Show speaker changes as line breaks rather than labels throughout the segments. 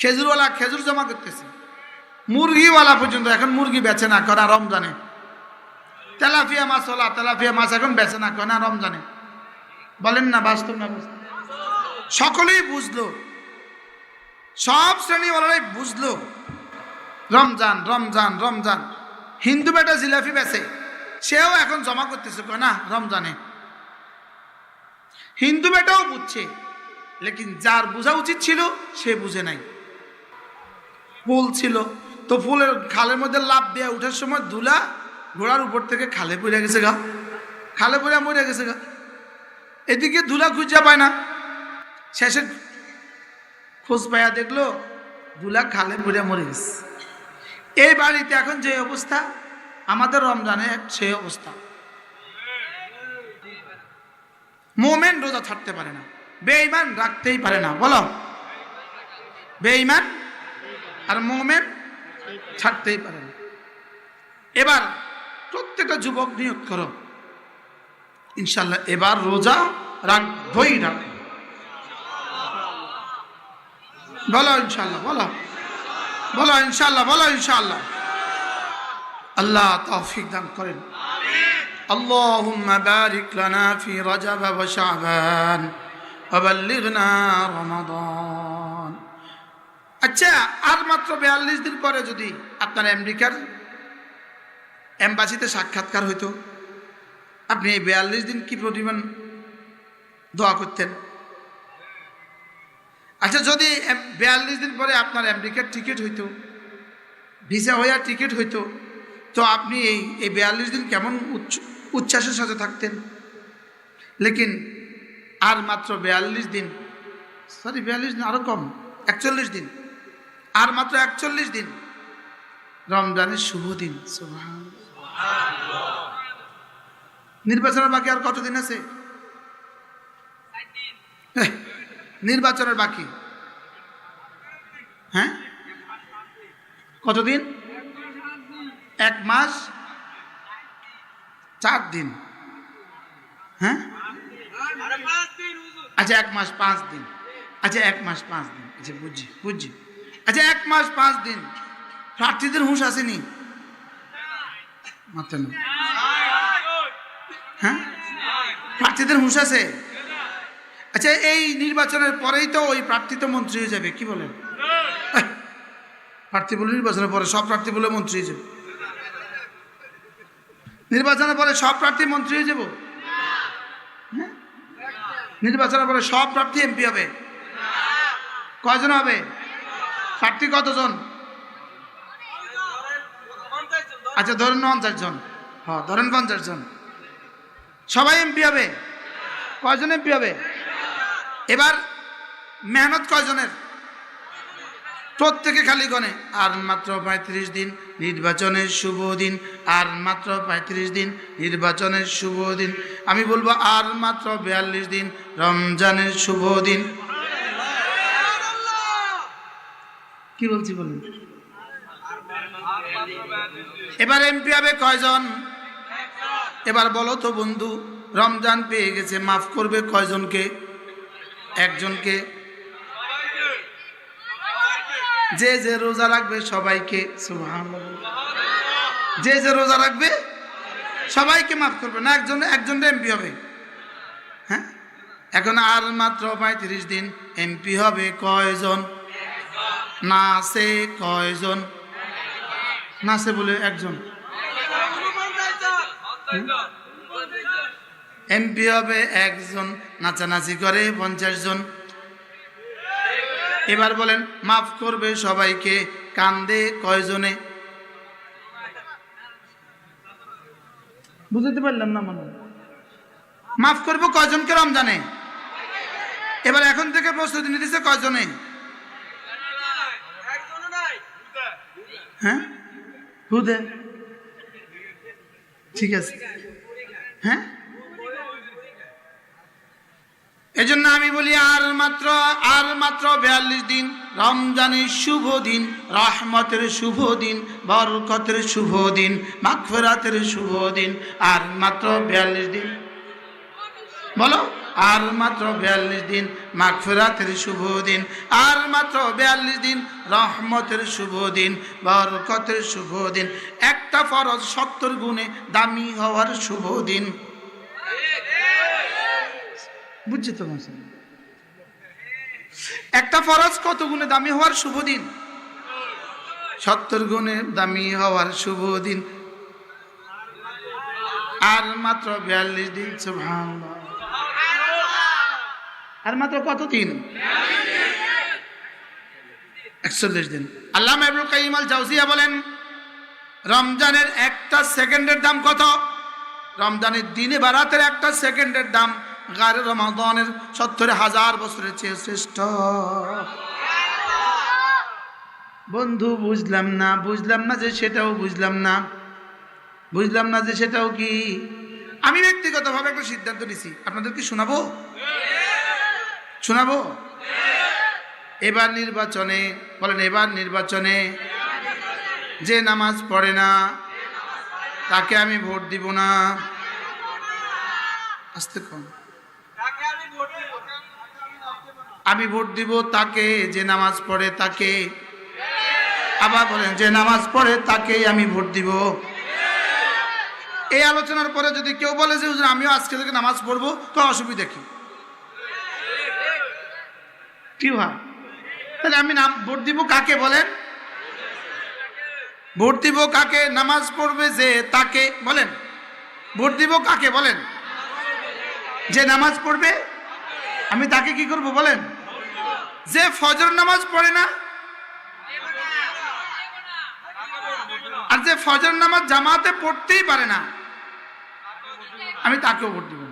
খেজুরওয়ালা খেজুর জমা করতেছে। মুরগিওয়ালা পর্যন্ত এখন মুরগি বেছে না করা রমজানে। তেলাপিয়া মাছওয়ালা তেলাপিয়া মাছ এখন বেছে না কয় না রমজানে। বলেন না বাস্তব না? সকলেই বুঝলো। সব শ্রেণীওয়ালারাই বুঝলো। রমজান রমজান রমজান। হিন্দু বেটা জিলাপি বেছে সেও এখন জমা করতেছে, কয় না, রমজানে। হিন্দু বেটাও বুঝছে, লেকিন যার বোঝা উচিত ছিল, সে বুঝে নাই। ফুল ছিল। তো ফুলের খালের মধ্যে লাভ দিয়ে উঠার সময় ধুলা ঘোড়ার উপর থেকে খালে পড়ে গেছে গা। খালে পড়ে মরে গেছে গা। এদিকে ধুলা খুঁজা পায় না। শেষে খোঁজ পায়া দেখল ধুলা খালে পড়ে মরে গেছে। এই বাড়িতে এখন যে অবস্থা, আমাদের রমজানে সেই অবস্থা। মোমেন রোজা ছাড়তে পারে না, বেঈমান রাখতেই পারে না, বলো। বেঈমান আর মোমেন ছাড়তেই পারে না এবার প্রত্যেকটা যুবক নিয়োগ করো ইনশাল্লাহ এবার রোজা রাখবই রাখ বলো ইনশাল্লাহ বলো বলো ইনশাল্লাহ বলো ইনশাল্লাহ আল্লাহ তৌফিক দান করেন اللهم بارك لنا في رجب وشعبان وبلغنا رمضان আচ্ছা আর মাত্র বিয়াল্লিশ দিন পরে যদি আপনার আমেরিকার এম্বাসিতে সাক্ষাৎকার হইতো, আপনি এই বিয়াল্লিশ দিন কি পরিমাণ দোয়া করতেন? আচ্ছা যদি বিয়াল্লিশ দিন পরে আপনার আমেরিকার টিকিট হইতো, ভিসা হইয়া টিকিট হইতো, তো আপনি এই এই বিয়াল্লিশ দিন কেমন উচ্ছ্বাসের সাথে থাকতেন? লেকিন আর মাত্র বিয়াল্লিশ দিন সরি বিয়াল্লিশ দিন আরও কম, একচল্লিশ দিন। আর মাত্র একচল্লিশ দিন। রমজানের শুভ দিন। নির্বাচনের বাকি আর কতদিন আছে? নির্বাচনের বাকি। হ্যাঁ? কতদিন? এক মাস? চার দিন। হ্যাঁ? আচ্ছা এক মাস পাঁচ দিন। আচ্ছা এক মাস পাঁচ দিন। আচ্ছা বুঝছি বুঝছি। আচ্ছা এক মাস পাঁচ দিন। প্রার্থীদের হুঁশ আসেনি। হ্যাঁ? প্রার্থীদের হুঁশ আছে? আচ্ছা এই নির্বাচনের পরেই তো ওই প্রার্থী তো মন্ত্রী হয়ে যাবে, কি বলেন? প্রার্থী বলে নির্বাচনের পরে সব প্রার্থী বলে মন্ত্রী হয়ে যাবে। নির্বাচনের পরে সব প্রার্থী মন্ত্রী হয়ে যাব? হ্যাঁ? নির্বাচনের পরে সব প্রার্থী এমপি হবে? কয়জন হবে? প্রার্থী কতজন? আচ্ছা ধরেন পঞ্চাশ জন। হ্যাঁ ধরেন পঞ্চাশ জন। সবাই এমপি হবে? কয়জন এমপি হবে? এবার মেহনত কয়জনের? প্রত্যেকে খালি গনে। আর মাত্র পঁয়ত্রিশ দিন নির্বাচনের শুভ দিন। আর মাত্র পঁয়ত্রিশ দিন নির্বাচনের শুভ দিন। আমি বলব আর মাত্র বিয়াল্লিশ দিন রমজানের শুভ দিন। কি বলছি বলুন? এবার এমপি হবে কয়জন? এবার বলো তো বন্ধু, রমজান পেয়ে গেছে, মাফ করবে কয়জনকে? একজনকে। যে যে রোজা রাখবে সবাইকে যে যে রোজা রাখবে, সবাইকে মাফ করবে না, একজন একজন এমপি হবে। হ্যাঁ? এখন আর মাত্র পঁয়ত্রিশ দিন এমপি হবে কয়জন? না সে কয়জন? না সে বলে একজন। এমপি হবে একজন, নাচানাচি করে পঞ্চাশ জন। এবার বলেন, মাফ করবে সবাইকে, কান্দে কয়জনে? বুঝতে পারলাম না মনে মাফ করব কয়জনকে রমজানে? এবার এখন থেকে প্রস্তুতি নিতেছে কয়জনে? হ্যাঁ? হুদে ঠিক আছে। হ্যাঁ? এজন্য আমি বলি, আর মাত্র আর মাত্র বিয়াল্লিশ দিন, রমজানের শুভ দিন, রহমতের শুভ দিন, বরকতের শুভ দিন, মাগফিরাতের শুভ দিন, আর মাত্র বিয়াল্লিশ দিন। বলো। আর মাত্র বিয়াল্লিশ দিন মাগফিরাতের শুভ দিন, আর মাত্র বিয়াল্লিশ দিন রহমতের শুভ দিন, বরকতের শুভ দিন। একটা ফরজ সত্তর গুণে দামি হওয়ার শুভ দিন। বুঝছি তো একটা ফরজ কত গুণে দামি হওয়ার শুভ দিন? সত্তর গুণে দামি হওয়ার শুভ দিন। আর মাত্র বিয়াল্লিশ দিন, সুবহানাল্লাহ। আর মাত্র কত দিন একচল্লিশ দিন। আল্লাহ আবুল কাইম আল জাউজিয়া বলেন, রমজানের একটা সেকেন্ডের দাম কত? রমজানের দিনে বা রাতের একটা সেকেন্ডের দাম গারে রমাদানের সত্তর হাজার বছরের চেয়ে শ্রেষ্ঠ। বন্ধু, বুঝলাম না বুঝলাম না যে সেটাও বুঝলাম না। বুঝলাম না যে সেটাও কি? আমি ব্যক্তিগতভাবে একটা সিদ্ধান্ত নিছি। আপনাদের কি শোনাবো? শোনাবো? এবার নির্বাচনে, বলেন এবার নির্বাচনে যে নামাজ পড়ে না, তাকে আমি ভোট দিব না। আসতে কম। আমি ভোট দিব তাকে, যে নামাজ পড়ে তাকে। আবার বলেন, যে নামাজ পড়ে তাকেই আমি ভোট দিব। এই আলোচনার পরে যদি কেউ বলে যে আমিও আজকে থেকে নামাজ পড়ব, তো অসুবিধা কি? কি ভাই তাহলে আমি নাম, ভোট দিব কাকে বলেন? ভোট দিব কাকে? নামাজ পড়বে যে তাকে, বলেন। ভোট দিব কাকে, বলেন। যে নামাজ পড়বে, আমি তাকে কি করব, বলেন। যে ফজর নামাজ পড়ে না, আর যে ফজর নামাজ জামাতে পড়তেই পারে না, আমি তাকেও ভোট দিব।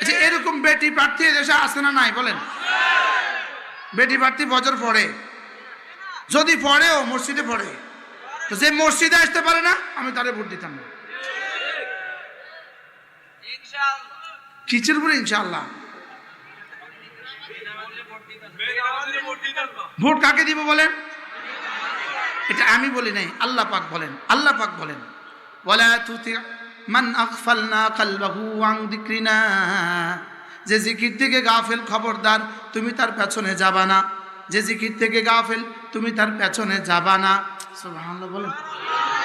আচ্ছা এরকম বেটি প্রার্থী দেশে আসে না নাই, বলেন। বেটি বাড়তি ফজর পড়ে। যদি পড়েও মসজিদে পড়ে তো যে মসজিদে আসতে পারে না আমি তারে ভোট দিতাম না। কিচের উপরে ইনশাআল্লাহ? ভোট কাকে দিব বলেন? এটা আমি বলি নাই আল্লাহ পাক বলেন আল্লাহ পাক বলেন। ওয়ালা তুতি মান আগফালনা কালবাহু আন যিকরিনা। যে জিকির থেকে গাফেল খবরদার তুমি তার পেছনে যাবা না। যে জিকির থেকে গাফেল, তুমি তার পেছনে যাবা না। বলেন।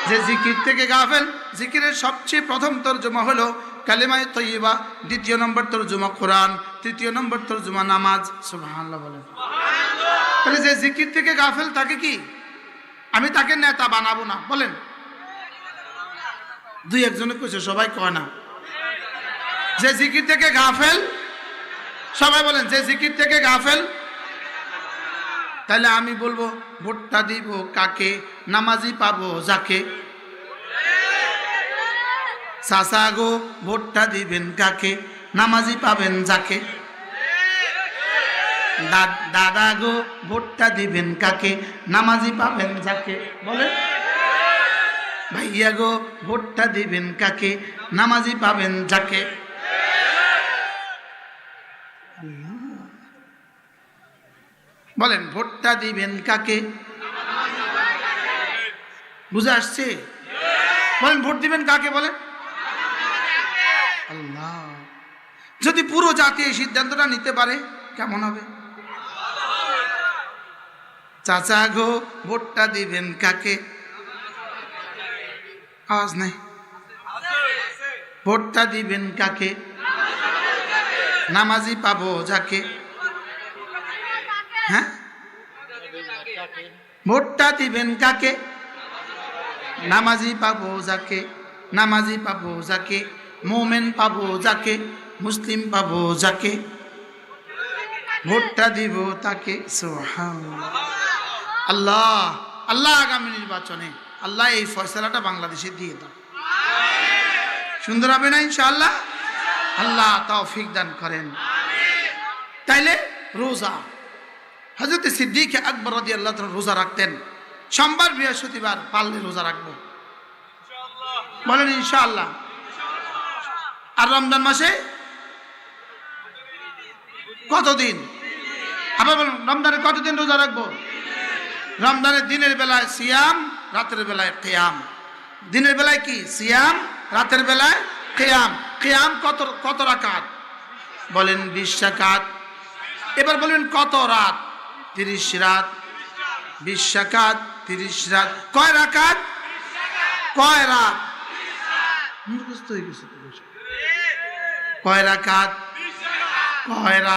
যে জিকির থেকে গাফেল, জিকিরের সবচেয়ে প্রথম তর্জমা হলো কালেমায় তৈবা দ্বিতীয় নম্বর তর্জমা কোরআন, তৃতীয় নম্বর তর্জমা নামাজ। সুবহানাল্লাহ, বলেন। তাহলে যে জিকির থেকে গাফেল তাকে কি? আমি তাকে নেতা বানাবো না, বলেন। দুই একজনে কইছে, সবাই কয় না। যে জিকির থেকে গাফেল সবাই বলেন, যে জিকির থেকে গাফেল? তাহলে আমি বলব, ভোটটা দিব কাকে? নামাজি পাবো যাকে? চাচা গো, ভোটটা দিবেন কাকে? নামাজি পাবেন যাকে? দাদা গো, ভোটটা দিবেন কাকে? নামাজি পাবেন যাকে? বলেন। ভাইয়া গো, ভোটটা দিবেন কাকে? নামাজি পাবেন যাকে? বলেন, ভোটটা দিবেন কাকে? বুঝে আসছে? বলেন, ভোট দিবেন কাকে বলেন? আল্লাহ। যদি পুরো জাতি এই সিদ্ধান্তটা নিতে পারে, কেমন হবে? চাচা গো, ভোটটা দিবেন কাকে? আওয়াজ নাই। ভোটটা দিবেন কাকে? নামাজি পাবো যাকে। হ্যাঁ? ভোটটা দিবেন কাকে? নামাজি পাবো যাকে, নামাজি পাবো যাকে, মোমেন পাবো যাকে, মুসলিম পাবো যাকে। ভোটটা দিব তাকে। আল্লাহ আল্লাহ আগামী নির্বাচনে, আল্লাহ এই ফয়সালাটা বাংলাদেশে দিয়ে দাও। সুন্দর হবে না ইনশাআল্লাহ? আল্লাহ তৌফিক দান করেন। তাইলে রোজা। হজরত সিদ্দিক আকবর রদি আল্লাহ রোজা রাখতেন। সোমবার, বৃহস্পতিবার পারলে রোজা রাখব। বলেন ইনশাআল্লাহ। আর রমজান মাসে কতদিন? আবার বলুন, রমজানের কতদিন রোজা রাখব? রমজানের দিনের বেলায় সিয়াম, রাতের বেলায় কেয়াম। দিনের বেলায় কি? সিয়াম, রাতের বেলায় কেয়াম কেয়াম কত কত রাকাত? বলেন বিশ রাকাত। এবার বলেন কত রাত? তিরিশ রাত। বিশ রাকাত, তিরিশ রাত। কয় রাকাত? কয় রাত? মুখস্থ হয়ে গেছে কয় রাকাত? কয় রাত?